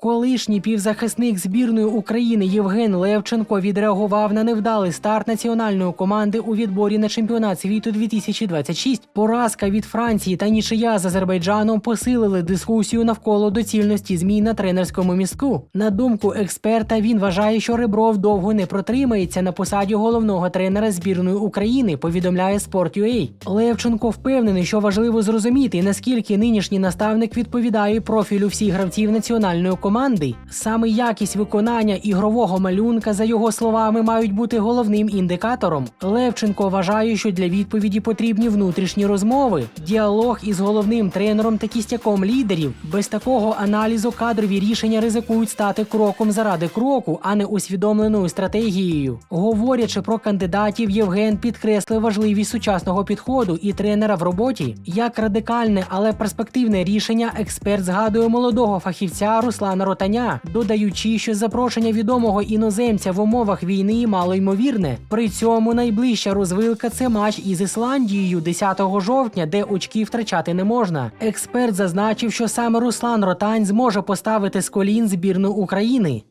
Колишній півзахисник збірної України Євген Левченко відреагував на невдалий старт національної команди у відборі на чемпіонат світу 2026. Поразка від Франції та нічия з Азербайджаном посилили дискусію навколо доцільності змін на тренерському містку. На думку експерта, він вважає, що Ребров довго не протримається на посаді головного тренера збірної України. Повідомляє Sport.ua. Левченко впевнений, що важливо зрозуміти, наскільки нинішній наставник відповідає профілю всіх гравців національної команди. Саме якість виконання ігрового малюнка, за його словами, мають бути головним індикатором. Левченко вважає, що для відповіді потрібні внутрішні розмови, діалог із головним тренером та кістяком лідерів. Без такого аналізу кадрові рішення ризикують стати кроком заради кроку, а не усвідомленою стратегією. Говорячи про кандидатів, Євген підкреслив важливість сучасного підходу і тренера в роботі. Як радикальне, але перспективне рішення, експерт згадує молодого фахівця Руслана Ротаня, додаючи, що запрошення відомого іноземця в умовах війни мало ймовірне. При цьому найближча розвилка це матч із Ісландією 10 жовтня, де очки втрачати не можна. Експерт зазначив, що саме Руслан Ротань зможе поставити з колін збірну України.